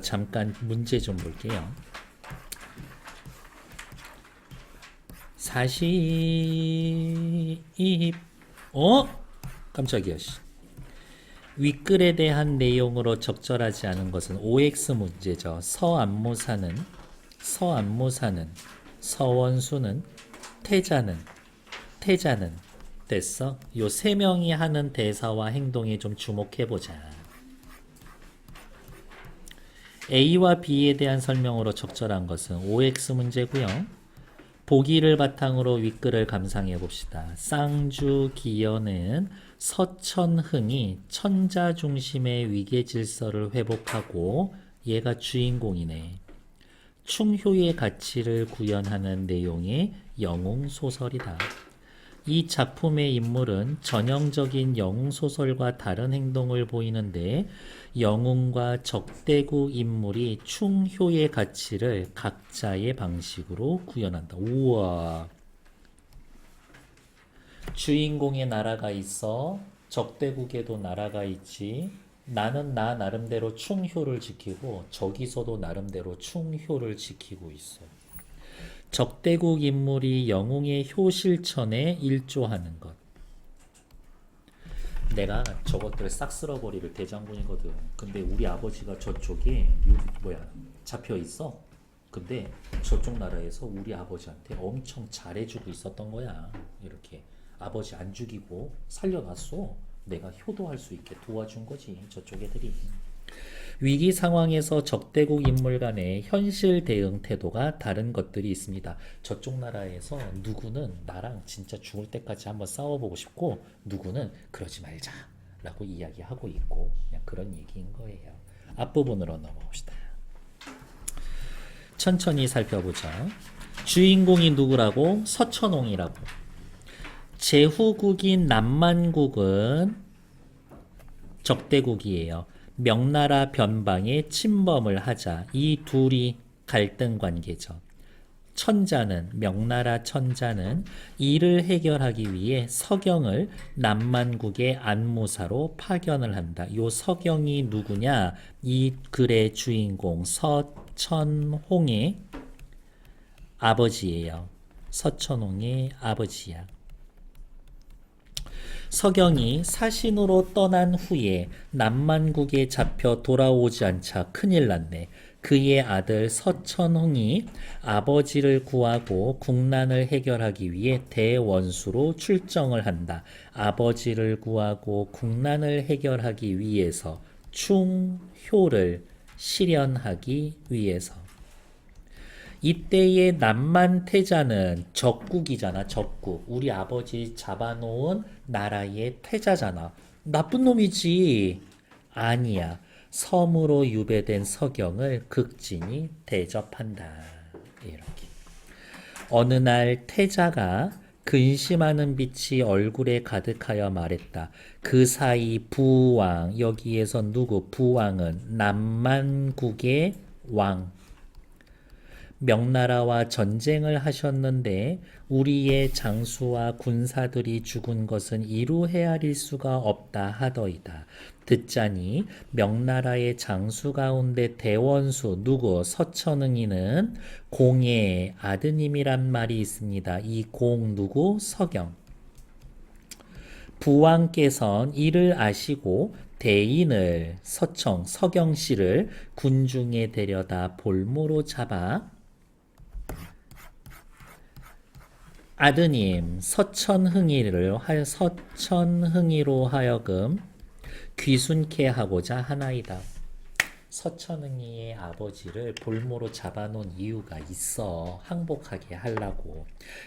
잠깐 문제 좀 볼게요. 40 어? 깜짝이야. 씨. 윗글에 대한 내용으로 적절하지 않은 것은 OX 문제죠. 서안모사는 서안모사는 서원수는 태자는 태자는 됐어? 요 세 명이 하는 대사와 행동에 좀 주목해 보자. A와 B에 대한 설명으로 적절한 것은 OX 문제고요. 보기를 바탕으로 윗글을 감상해 봅시다. 쌍주 기여는 서천흥이 천자 중심의 위계 질서를 회복하고 얘가 주인공이네. 충효의 가치를 구현하는 내용의 영웅 소설이다. 이 작품의 인물은 전형적인 영웅 소설과 다른 행동을 보이는데 영웅과 적대구 인물이 충효의 가치를 각자의 방식으로 구현한다. 우와. 주인공의 나라가 있어. 적대국에도 나라가 있지. 나는 나 나름대로 충효를 지키고 저기서도 나름대로 충효를 지키고 있어. 적대국 인물이 영웅의 효실천에 일조하는 것. 내가 저것들 싹 쓸어버리를 대장군이거든. 근데 우리 아버지가 저쪽에 유, 뭐야 잡혀 있어. 근데 저쪽 나라에서 우리 아버지한테 엄청 잘해주고 있었던 거야. 이렇게 아버지 안 죽이고 살려놨어. 내가 효도할 수 있게 도와준 거지. 저쪽 애들이. 위기 상황에서 적대국 인물 간의 현실 대응 태도가 다른 것들이 있습니다. 저쪽 나라에서 누구는 나랑 진짜 죽을 때까지 한번 싸워보고 싶고 누구는 그러지 말자 라고 이야기하고 있고 그냥 그런 얘기인 거예요. 앞부분으로 넘어봅시다. 천천히 살펴보자. 주인공이 누구라고? 서천홍이라고. 제후국인 남만국은 적대국이에요. 명나라 변방에 침범을 하자 이 둘이 갈등 관계죠. 천자는 명나라 천자는 이를 해결하기 위해 서경을 남만국의 안무사로 파견을 한다. 요 서경이 누구냐? 이 글의 주인공 서천홍의 아버지예요. 서천홍의 아버지야. 서경이 사신으로 떠난 후에 남만국에 잡혀 돌아오지 않자 큰일 났네. 그의 아들 서천홍이 아버지를 구하고 국난을 해결하기 위해 대원수로 출정을 한다. 아버지를 구하고 국난을 해결하기 위해서 충효를 실현하기 위해서 이때의 남만 태자는 적국이잖아, 적국. 우리 아버지 잡아놓은 나라의 태자잖아. 나쁜 놈이지. 아니야. 섬으로 유배된 서경을 극진히 대접한다. 이렇게. 어느 날 태자가 근심하는 빛이 얼굴에 가득하여 말했다. 그 사이 부왕, 여기에서 누구? 부왕은 남만국의 왕. 명나라와 전쟁을 하셨는데 우리의 장수와 군사들이 죽은 것은 이루 헤아릴 수가 없다 하더이다. 듣자니 명나라의 장수 가운데 대원수 누구 서천응이는 공의 아드님이란 말이 있습니다. 이 공 누구 서경. 부왕께선 이를 아시고 대인을 서청 서경 씨를 군중에 데려다 볼모로 잡아 아드님 서천흥이를 하여 서천흥이로 하여금 귀순케 하고자 하나이다. 서천흥이의 아버지를 볼모로 잡아놓은 이유가 있어 항복하게 하려고.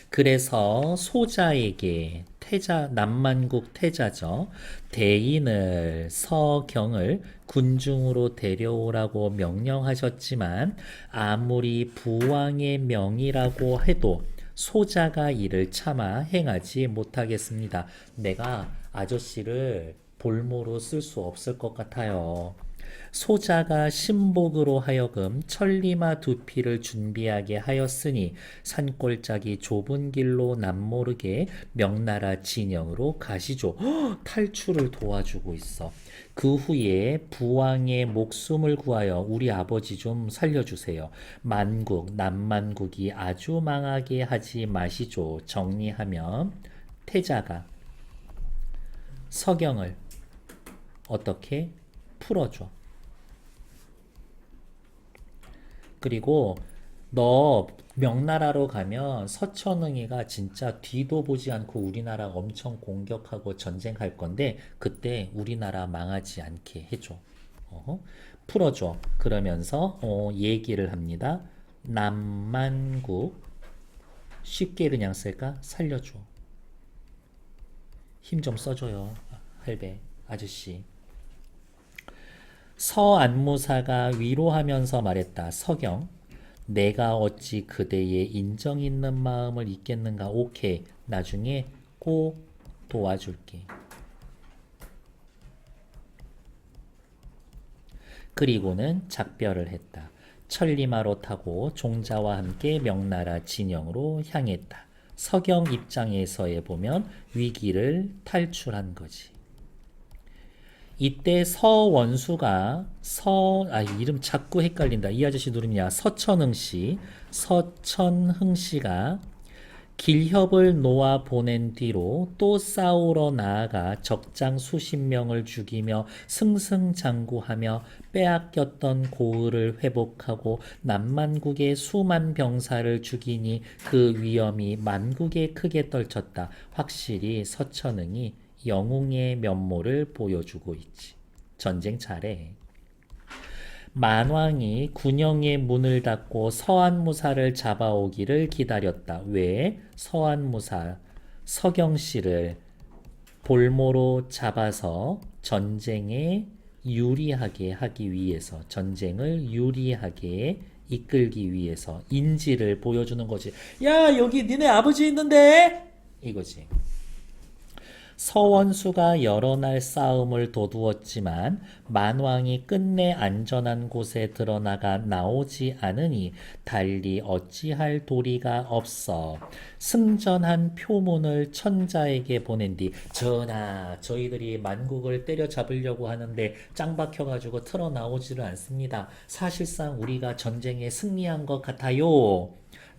그래서 소자에게 태자 남만국 태자죠 대인을 서경을 군중으로 데려오라고 명령하셨지만 아무리 부왕의 명이라고 해도 소자가 이를 참아 행하지 못하겠습니다. 내가 아저씨를 볼모로 쓸 수 없을 것 같아요. 소자가 신복으로 하여금 천리마 두피를 준비하게 하였으니 산골짜기 좁은 길로 남모르게 명나라 진영으로 가시죠. 헉, 탈출을 도와주고 있어. 그 후에 부왕의 목숨을 구하여 우리 아버지 좀 살려주세요. 만국, 남만국이 아주 망하게 하지 마시죠. 정리하면 태자가 서경을 어떻게 풀어줘. 그리고 너 명나라로 가면 서천응이가 진짜 뒤도 보지 않고 우리나라 엄청 공격하고 전쟁할 건데 그때 우리나라 망하지 않게 해줘. 어, 풀어줘. 그러면서 어, 얘기를 합니다. 남만국 쉽게 그냥 쓸까? 살려줘. 힘 좀 써줘요. 할배 아저씨. 서안무사가 위로하면서 말했다. 서경, 내가 어찌 그대의 인정 있는 마음을 잊겠는가? 오케이. 나중에 꼭 도와줄게. 그리고는 작별을 했다. 천리마로 타고 종자와 함께 명나라 진영으로 향했다. 서경 입장에서에 보면 위기를 탈출한 거지. 이때 서원수가 서, 아, 이름 자꾸 헷갈린다. 이 아저씨 누구냐? 서천흥 씨. 서천흥 씨가 길협을 놓아 보낸 뒤로 또 싸우러 나아가 적장 수십 명을 죽이며 승승장구하며 빼앗겼던 고을을 회복하고 남만국의 수만 병사를 죽이니 그 위험이 만국에 크게 떨쳤다. 확실히 서천흥이 영웅의 면모를 보여주고 있지. 전쟁 잘해. 만왕이 군영의 문을 닫고 서한무사를 잡아오기를 기다렸다. 왜? 서한무사 서경 씨를 볼모로 잡아서 전쟁에 유리하게 하기 위해서 전쟁을 유리하게 이끌기 위해서 인지를 보여주는 거지. 야, 여기 니네 아버지 있는데? 이거지. 서원수가 여러 날 싸움을 도두었지만 만왕이 끝내 안전한 곳에 드러나가 나오지 않으니 달리 어찌할 도리가 없어 승전한 표문을 천자에게 보낸 뒤 전하 저희들이 만국을 때려잡으려고 하는데 짱 박혀가지고 틀어 나오지를 않습니다. 사실상 우리가 전쟁에 승리한 것 같아요.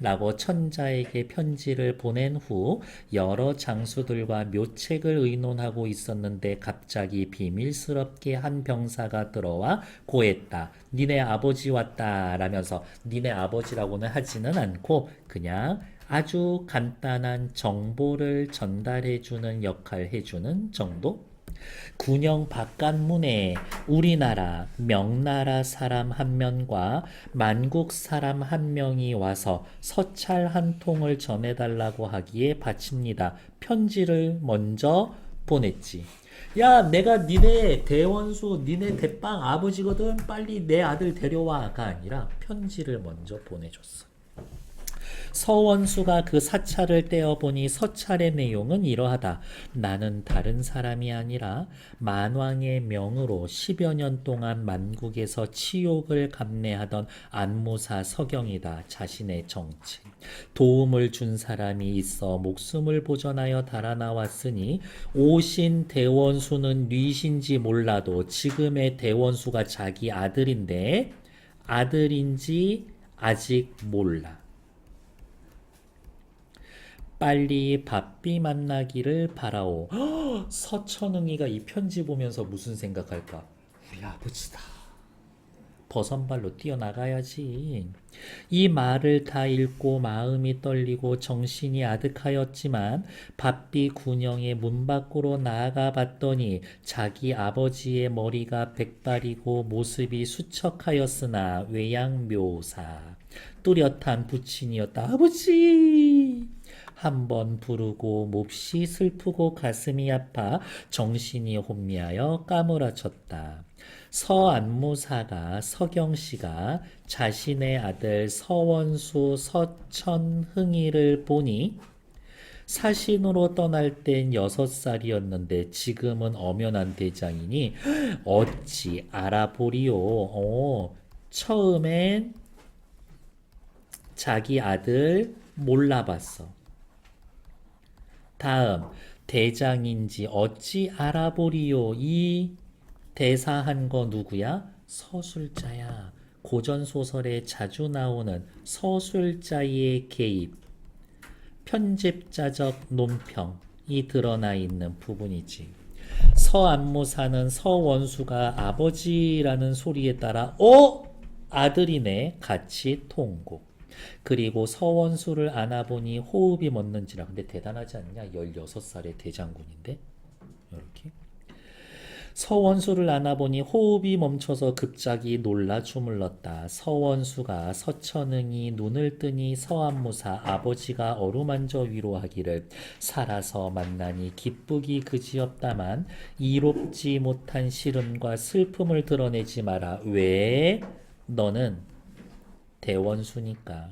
라고 천자에게 편지를 보낸 후 여러 장수들과 묘책을 의논하고 있었는데 갑자기 비밀스럽게 한 병사가 들어와 고했다. 니네 아버지 왔다. 라면서 니네 아버지라고는 하지는 않고 그냥 아주 간단한 정보를 전달해주는 역할 해주는 정도? 군영 바깥문에 우리나라 명나라 사람 한 명과 만국 사람 한 명이 와서 서찰 한 통을 전해달라고 하기에 바칩니다. 편지를 먼저 보냈지. 야, 내가 니네 대원수, 니네 대빵 아버지거든. 빨리 내 아들 데려와가 아니라 편지를 먼저 보내줬어. 서원수가 그 사찰을 떼어보니 서찰의 내용은 이러하다. 나는 다른 사람이 아니라 만왕의 명으로 10여 년 동안 만국에서 치욕을 감내하던 안무사 서경이다. 자신의 정체. 도움을 준 사람이 있어 목숨을 보전하여 달아나왔으니 오신 대원수는 뉘신지 몰라도 지금의 대원수가 자기 아들인데 아들인지 아직 몰라. 빨리 바삐 만나기를 바라오. 허, 서천응이가 이 편지 보면서 무슨 생각할까? 우리 아버지다. 버선발로 뛰어나가야지. 이 말을 다 읽고 마음이 떨리고 정신이 아득하였지만 바삐 군영의 문 밖으로 나아가 봤더니 자기 아버지의 머리가 백발이고 모습이 수척하였으나 외양묘사 뚜렷한 부친이었다. 아버지! 한번 부르고 몹시 슬프고 가슴이 아파 정신이 혼미하여 까무라쳤다. 서안무사가 서경씨가 자신의 아들 서원수 서천흥이를 보니 사신으로 떠날 땐 여섯 살이었는데 지금은 엄연한 대장이니 어찌 알아보리요. 어, 처음엔 자기 아들 몰라봤어. 다음 대장인지 어찌 알아보리요 이 대사한 거 누구야? 서술자야. 고전 소설에 자주 나오는 서술자의 개입, 편집자적 논평이 드러나 있는 부분이지. 서안무사는 서원수가 아버지라는 소리에 따라 어 아들이네 같이 통고. 그리고 서원수를 안아보니 호흡이 멎는지라. 근데 대단하지 않냐? 16살의 대장군인데. 이렇게. 서원수를 안아보니 호흡이 멈춰서 급작이 놀라 주물렀다. 서원수가 서천응이 눈을 뜨니 서안무사 아버지가 어루만져 위로하기를 살아서 만나니 기쁘기 그지없다만 이롭지 못한 시름과 슬픔을 드러내지 마라. 왜? 너는 대원수니까.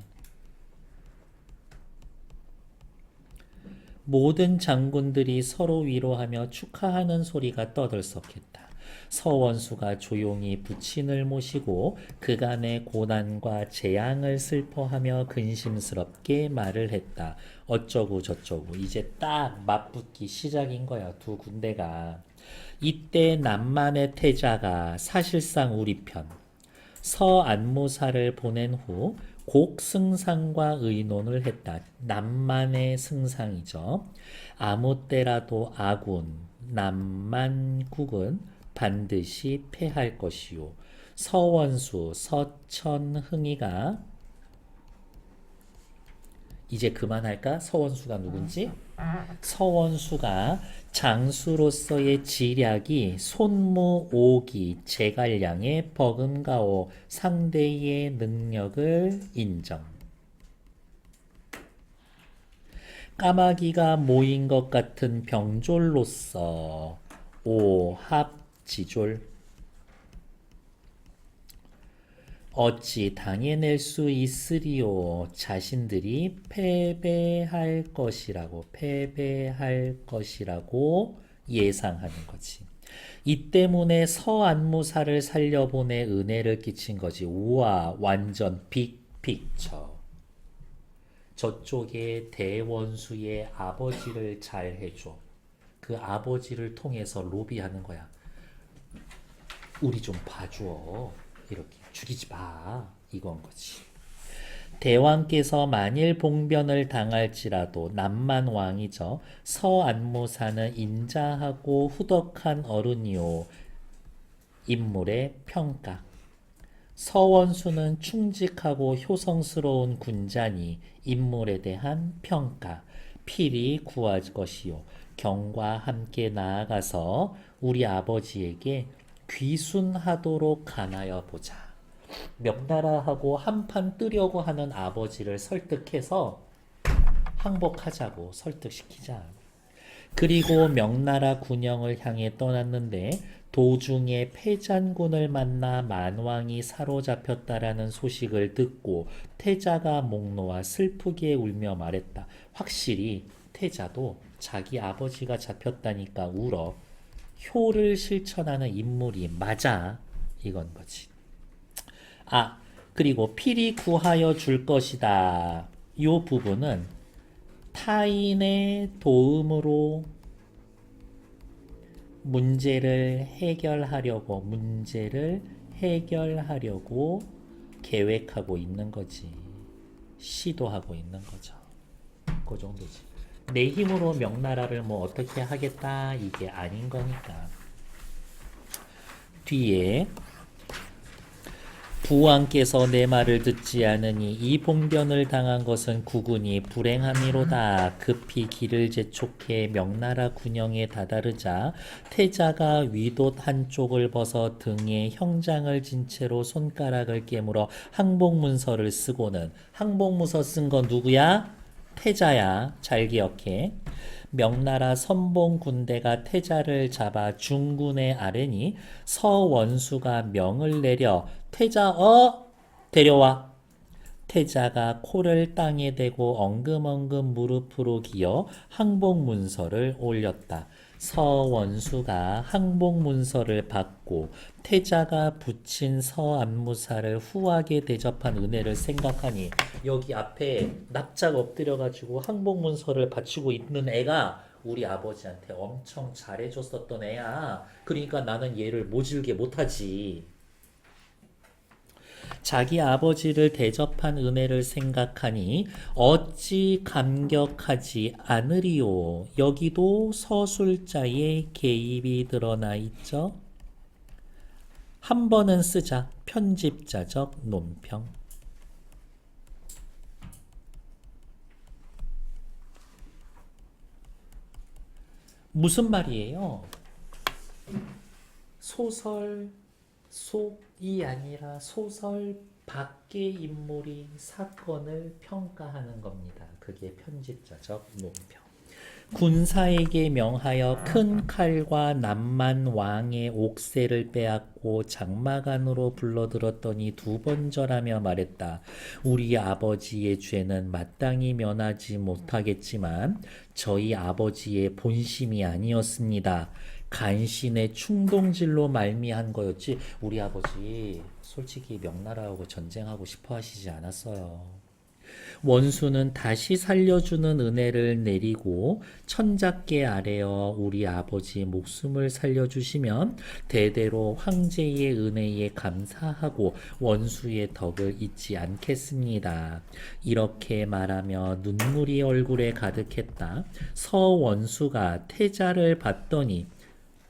모든 장군들이 서로 위로하며 축하하는 소리가 떠들썩했다. 서원수가 조용히 부친을 모시고 그간의 고난과 재앙을 슬퍼하며 근심스럽게 말을 했다. 어쩌고 저쩌고 이제 딱 맞붙기 시작인 거야 두 군대가. 이때 남만의 태자가 사실상 우리 편 서안무사를 보낸 후 곡승상과 의논을 했다. 남만의 승상이죠. 아무 때라도 아군, 남만국은 반드시 패할 것이요. 서원수, 서천흥이가 이제 그만할까? 서원수가 누군지? 서원수가 장수로서의 지략이 손무 오기 제갈량의 버금가오 상대의 능력을 인정. 까마귀가 모인 것 같은 병졸로서 오합지졸 어찌 당해낼 수 있으리요 자신들이 패배할 것이라고 패배할 것이라고 예상하는 거지. 이 때문에 서안무사를 살려보내 은혜를 끼친 거지. 우와 완전 빅픽처. 저쪽에 대원수의 아버지를 잘 해줘. 그 아버지를 통해서 로비하는 거야. 우리 좀 봐줘. 이렇게 죽이지 마. 이건 거지. 대왕께서 만일 봉변을 당할지라도 남만 왕이죠. 서안무사는 인자하고 후덕한 어른이요. 인물의 평가. 서원수는 충직하고 효성스러운 군자니 인물에 대한 평가. 필히 구할 것이요. 경과 함께 나아가서 우리 아버지에게 귀순하도록 가나여 보자. 명나라하고 한판 뜨려고 하는 아버지를 설득해서 항복하자고 설득시키자. 그리고 명나라 군영을 향해 떠났는데 도중에 패잔군을 만나 만왕이 사로잡혔다라는 소식을 듣고 태자가 목 놓아 슬프게 울며 말했다. 확실히 태자도 자기 아버지가 잡혔다니까 울어. 효를 실천하는 인물이 맞아. 이건 거지. 아, 그리고 필히 구하여 줄 것이다. 이 부분은 타인의 도움으로 문제를 해결하려고, 문제를 해결하려고 계획하고 있는 거지. 시도하고 있는 거죠. 그 정도지. 내 힘으로 명나라를 뭐 어떻게 하겠다, 이게 아닌 거니까. 뒤에 부왕께서 내 말을 듣지 않으니 이 봉변을 당한 것은 국군이 불행함이로다. 급히 길을 재촉해 명나라 군영에 다다르자 태자가 위돛 한쪽을 벗어 등에 형장을 진 채로 손가락을 깨물어 항복문서를 쓰고는 항복문서 쓴 건 누구야? 태자야. 잘 기억해. 명나라 선봉 군대가 태자를 잡아 중군에 아뢰니 서원수가 명을 내려 태자 어 데려와 태자가 코를 땅에 대고 엉금엉금 무릎으로 기어 항복 문서를 올렸다. 서원수가 항복 문서를 받고 태자가 붙인 서안무사를 후하게 대접한 은혜를 생각하니 여기 앞에 납작 엎드려 가지고 항복 문서를 바치고 있는 애가 우리 아버지한테 엄청 잘해줬었던 애야. 그러니까 나는 얘를 모질게 못하지. 자기 아버지를 대접한 은혜를 생각하니 어찌 감격하지 않으리요. 여기도 서술자의 개입이 드러나 있죠. 한 번은 쓰자. 편집자적 논평. 무슨 말이에요? 소설 속 이 아니라 소설 밖의 인물이 사건을 평가하는 겁니다. 그게 편집자적 논평. 군사에게 명하여 큰 칼과 남만 왕의 옥새를 빼앗고 장마간으로 불러들었더니 두 번 절하며 말했다. 우리 아버지의 죄는 마땅히 면하지 못하겠지만 저희 아버지의 본심이 아니었습니다. 간신의 충동질로 말미한 거였지. 우리 아버지 솔직히 명나라하고 전쟁하고 싶어 하시지 않았어요. 원수는 다시 살려주는 은혜를 내리고 천작계 아래어 우리 아버지 목숨을 살려주시면 대대로 황제의 은혜에 감사하고 원수의 덕을 잊지 않겠습니다. 이렇게 말하며 눈물이 얼굴에 가득했다. 서원수가 태자를 봤더니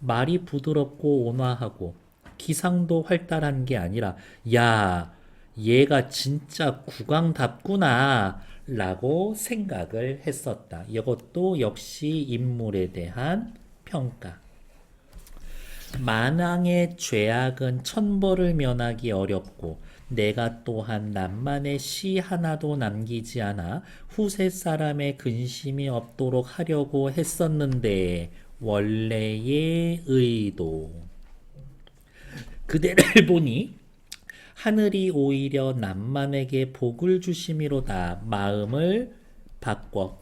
말이 부드럽고 온화하고 기상도 활달한 게 아니라 야 얘가 진짜 국왕답구나 라고 생각을 했었다. 이것도 역시 인물에 대한 평가. 만왕의 죄악은 천벌을 면하기 어렵고 내가 또한 남만의 시 하나도 남기지 않아 후세 사람의 근심이 없도록 하려고 했었는데 원래의 의도. 그대를 보니 하늘이 오히려 남만에게 복을 주심이로다. 마음을 바꿔.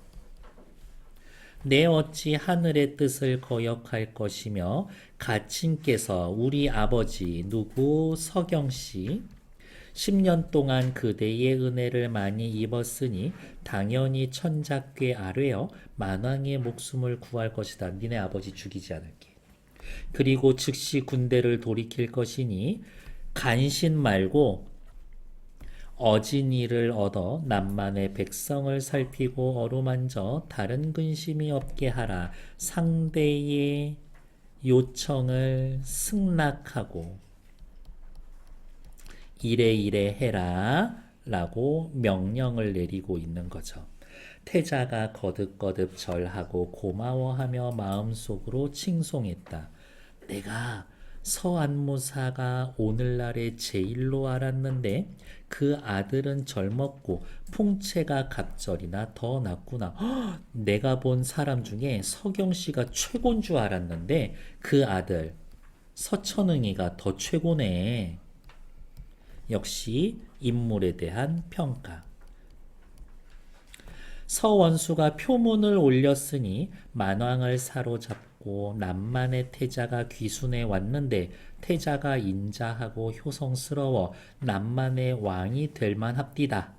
내 어찌 하늘의 뜻을 거역할 것이며 가친께서 우리 아버지 누구 서경씨 10년 동안 그대의 은혜를 많이 입었으니 당연히 천작괴 아래어 만왕의 목숨을 구할 것이다. 니네 아버지 죽이지 않을게. 그리고 즉시 군대를 돌이킬 것이니 간신 말고 어진이를 얻어 남만의 백성을 살피고 어루만져 다른 근심이 없게 하라. 상대의 요청을 승낙하고 이래 이래 해라 라고 명령을 내리고 있는 거죠. 태자가 거듭거듭 절하고 고마워하며 마음속으로 칭송했다. 내가 서안무사가 오늘날의 제일로 알았는데 그 아들은 젊었고 풍채가 갑절이나 더 낫구나. 헉, 내가 본 사람 중에 서경 씨가 최고인 줄 알았는데 그 아들 서천응이가 더 최고네. 역시 인물에 대한 평가. 서원수가 표문을 올렸으니 만왕을 사로잡고 남만의 태자가 귀순해 왔는데 태자가 인자하고 효성스러워 남만의 왕이 될 만합디다.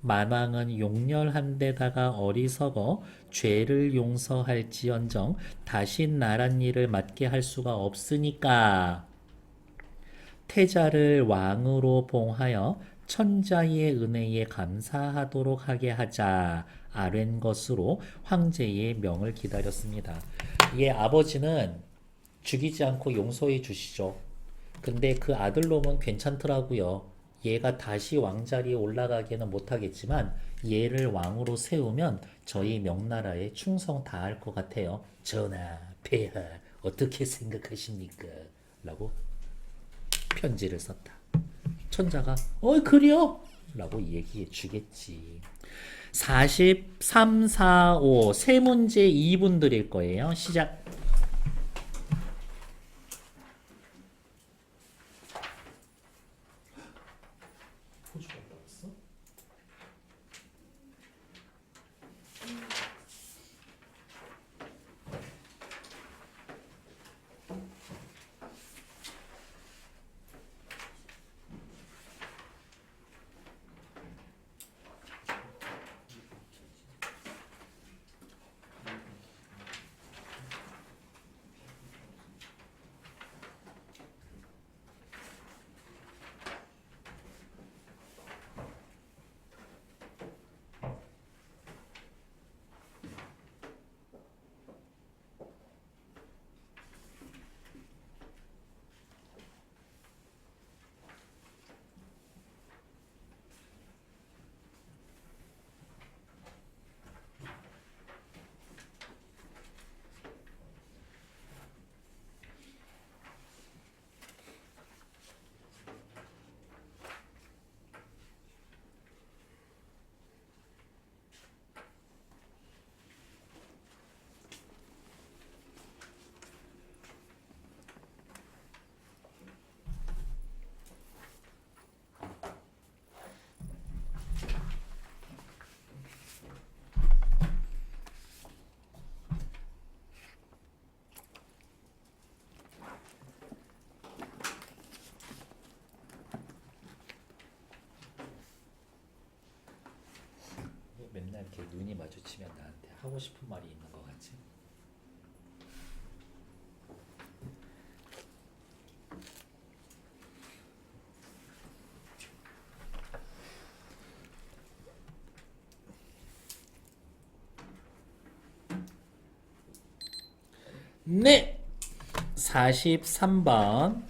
만왕은 용렬한 데다가 어리석어 죄를 용서할지언정 다시 나란 일을 맡게 할 수가 없으니까 태자를 왕으로 봉하여 천자의 은혜에 감사하도록 하게 하자 아랜 것으로 황제의 명을 기다렸습니다. 이 아버지는 죽이지 않고 용서해 주시죠. 근데 그 아들놈은 괜찮더라고요. 얘가 다시 왕자리에 올라가기는 못하겠지만 얘를 왕으로 세우면 저희 명나라에 충성 다할 것 같아요. 전하, 폐하 어떻게 생각하십니까? 라고 편지를 썼다. 천자가 어이 그래요? 라고 얘기해 주겠지. 43, 4, 5 세 문제 2분 드릴 거예요. 시작. 하고 싶은 말이 있는 것 같지? 네! 43번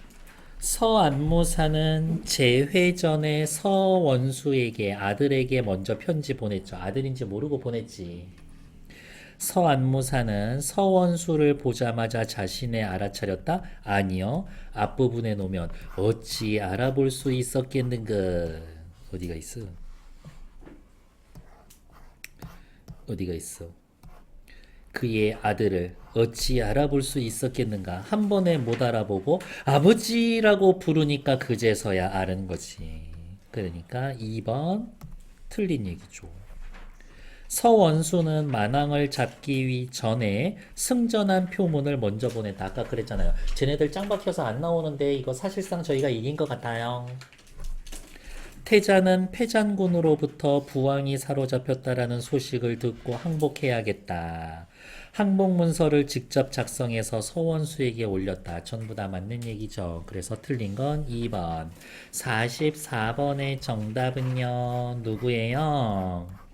서안무사는 재회 전에 서원수에게 아들에게 먼저 편지 보냈죠. 아들인지 모르고 보냈지. 서안무사는 서원수를 보자마자 자신의 알아차렸다? 아니요. 앞부분에 놓으면 어찌 알아볼 수 있었겠는가? 어디가 있어? 어디가 있어? 그의 아들을 어찌 알아볼 수 있었겠는가? 한 번에 못 알아보고 아버지라고 부르니까 그제서야 아는 거지. 그러니까 2번 틀린 얘기죠. 서원수는 만왕을 잡기 위 전에 승전한 표문을 먼저 보냈다. 아까 그랬잖아요. 쟤네들 짱 박혀서 안 나오는데 이거 사실상 저희가 이긴 것 같아요. 태자는 패잔군으로부터 부왕이 사로잡혔다라는 소식을 듣고 항복해야겠다. 항복 문서를 직접 작성해서 서원수에게 올렸다. 전부 다 맞는 얘기죠. 그래서 틀린 건 2번. 44번의 정답은요. 누구예요?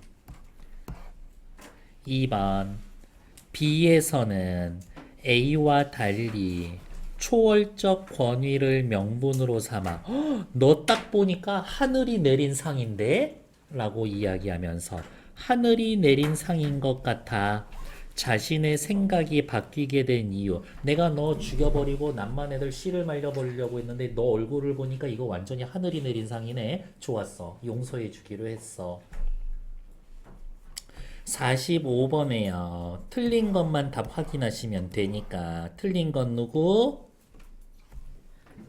2번. B에서는 A와 달리 초월적 권위를 명분으로 삼아 너 딱 보니까 하늘이 내린 상인데? 라고 이야기하면서 하늘이 내린 상인 것 같아 자신의 생각이 바뀌게 된 이유 내가 너 죽여버리고 남만 애들 씨를 말려버리려고 했는데 너 얼굴을 보니까 이거 완전히 하늘이 내린 상이네 좋았어 용서해 주기로 했어 45번에요. 틀린 것만 답 확인하시면 되니까. 틀린 건 누구?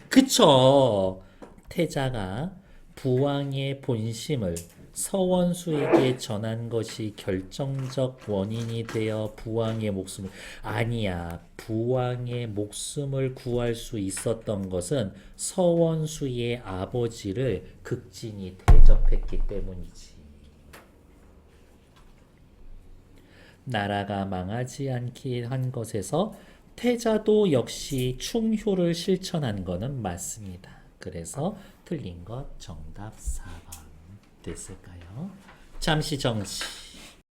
그쵸. 태자가 부왕의 본심을 서원수에게 전한 것이 결정적 원인이 되어 부왕의 목숨을 아니야. 부왕의 목숨을 구할 수 있었던 것은 서원수의 아버지를 극진히 대접했기 때문이지. 나라가 망하지 않게 한 것에서 태자도 역시 충효를 실천한 것은 맞습니다. 그래서 틀린 것 정답 4번 됐을까요? 잠시 정치.